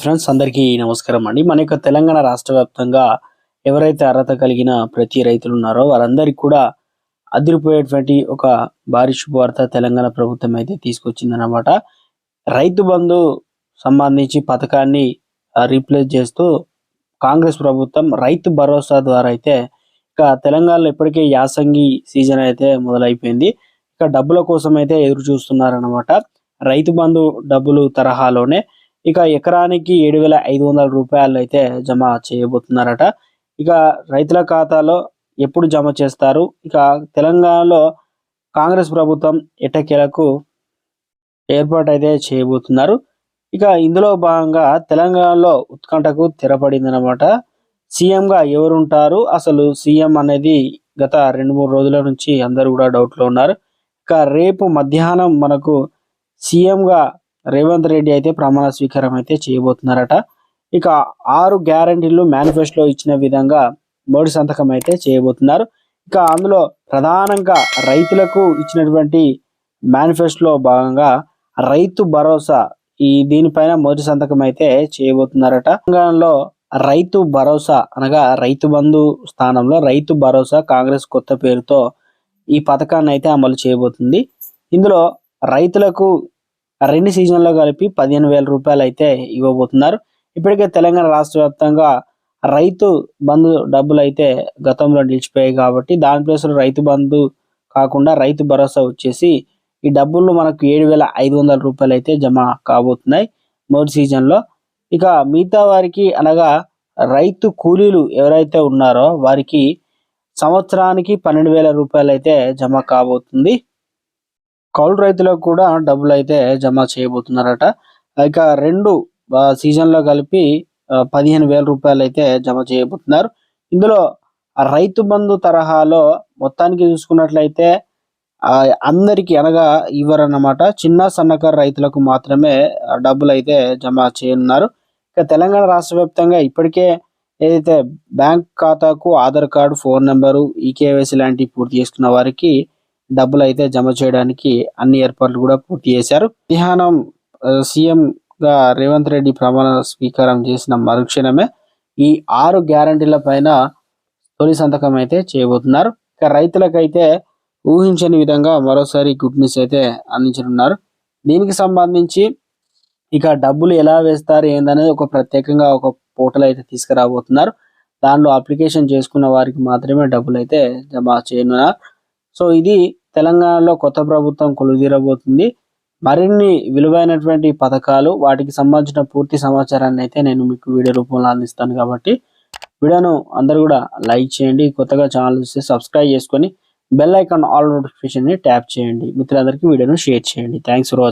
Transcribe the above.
Friends అందరికీ నమస్కారం అండి. మన యొక్క తెలంగాణ రాష్ట్ర వ్యాప్తంగా ఎవరైతే అర్హత కలిగిన ప్రతి రైతులు ఉన్నారో వారందరికీ కూడా అదిరిపోయేటువంటి ఒక భారీ శుభవార్త తెలంగాణ ప్రభుత్వం అయితే తీసుకొచ్చిందన్నమాట. రైతు బంధు సంబంధించి పథకాన్ని రీప్లేస్ చేస్తూ కాంగ్రెస్ ప్రభుత్వం రైతు భరోసా ద్వారా అయితే ఇక తెలంగాణలో ఇప్పటికే యాసంగి సీజన్ అయితే మొదలైపోయింది. ఇక డబ్బుల కోసం అయితే ఎదురు చూస్తున్నారనమాట రైతు బంధు డబ్బులు తరహాలోనే ఇక ఎకరానికి ఏడు వేల ఐదు వందల రూపాయలు అయితే జమ చేయబోతున్నారట. ఇక రైతుల ఖాతాలో ఎప్పుడు జమ చేస్తారు? ఇక తెలంగాణలో కాంగ్రెస్ ప్రభుత్వం ఎట్టకేలకు ఏర్పాటు అయితే చేయబోతున్నారు. ఇక ఇందులో భాగంగా తెలంగాణలో ఉత్కంఠకు తెరపడిందనమాట సీఎంగా ఎవరుంటారు? అసలు సీఎం అనేది గత రెండు మూడు రోజుల నుంచి అందరూ కూడా డౌట్లో ఉన్నారు. ఇక రేపు మధ్యాహ్నం మనకు సీఎంగా రేవంత్ రెడ్డి అయితే ప్రమాణ స్వీకారం అయితే చేయబోతున్నారట. ఇక ఆరు గ్యారంటీలు మేనిఫెస్టోలో ఇచ్చిన విధంగా మోడీ సంతకం అయితే చేయబోతున్నారు. ఇక అందులో ప్రధానంగా రైతులకు ఇచ్చినటువంటి మేనిఫెస్టోలో భాగంగా రైతు భరోసా ఈ దీనిపైన మొదటి సంతకం అయితే చేయబోతున్నారట. తెలంగాణలో రైతు భరోసా అనగా రైతు బంధు స్థానంలో రైతు భరోసా కాంగ్రెస్ కొత్త పేరుతో ఈ పథకాన్ని అయితే అమలు చేయబోతుంది. ఇందులో రైతులకు రెండు సీజన్లో కలిపి పదిహేను వేల రూపాయలు అయితే ఇవ్వబోతున్నారు. ఇప్పటికే తెలంగాణ రాష్ట్ర వ్యాప్తంగా రైతు బంధు డబ్బులు అయితే గతంలో నిలిచిపోయాయి కాబట్టి దాని ప్లేస్లో రైతు బంధు కాకుండా రైతు భరోసా వచ్చేసి ఈ డబ్బులు మనకు ఏడు వేల ఐదు వందల రూపాయలు అయితే జమ కాబోతున్నాయి మొదటి సీజన్లో. ఇక మిగతా వారికి అనగా రైతు కూలీలు ఎవరైతే ఉన్నారో వారికి సంవత్సరానికి పన్నెండు వేల రూపాయలు అయితే జమ కాబోతుంది. కౌలు రైతులకు కూడా డబ్బులు అయితే జమ చేయబోతున్నారట. ఇక రెండు సీజన్లో కలిపి పదిహేను వేల రూపాయలు అయితే జమ చేయబోతున్నారు. ఇందులో రైతు బంధు తరహాలో మొత్తానికి చూసుకున్నట్లయితే అందరికి అనగా ఇవ్వరన్నమాట. చిన్న సన్నకారు రైతులకు మాత్రమే డబ్బులు అయితే జమ చేయనున్నారు. ఇక తెలంగాణ రాష్ట్ర వ్యాప్తంగా ఇప్పటికే ఏదైతే బ్యాంక్ ఖాతాకు Aadhaar card phone number eKYC లాంటివి పూర్తి చేసుకున్న వారికి డబ్బులు అయితే జమ చేయడానికి అన్ని ఏర్పాట్లు కూడా పూర్తి చేశారు. మధ్యాహ్నం సీఎం గా రేవంత్ రెడ్డి ప్రమాణ స్వీకారం చేసిన మరుక్షణమే ఈ ఆరు గ్యారంటీల పైన తొలి సంతకం అయితే చేయబోతున్నారు. ఇక రైతులకైతే ఊహించని విధంగా మరోసారి గుడ్ న్యూస్ అయితే అందించనున్నారు. దీనికి సంబంధించి ఇక డబ్బులు ఎలా వేస్తారు ఏందనేది ఒక ప్రత్యేకంగా ఒక పోర్టల్ అయితే తీసుకురాబోతున్నారు. దానిలో అప్లికేషన్ చేసుకున్న వారికి మాత్రమే డబ్బులు అయితే జమ చేయనున్నారు. సో ఇది తెలంగాణలో కొత్త ప్రభుత్వం కొలుదీరబోతుంది. మరిన్ని విలువైనటువంటి పథకాలు వాటికి సంబంధించిన పూర్తి సమాచారాన్ని అయితే నేను మీకు వీడియో రూపంలో అందిస్తాను కాబట్టి వీడియోను అందరు కూడా లైక్ చేయండి. కొత్తగా ఛానల్ చూస్తే సబ్స్క్రైబ్ చేసుకొని బెల్ ఐకాన్ ఆల్ నోటిఫికేషన్ని ట్యాప్ చేయండి. మిత్రులందరికీ వీడియోను షేర్ చేయండి. Thanks for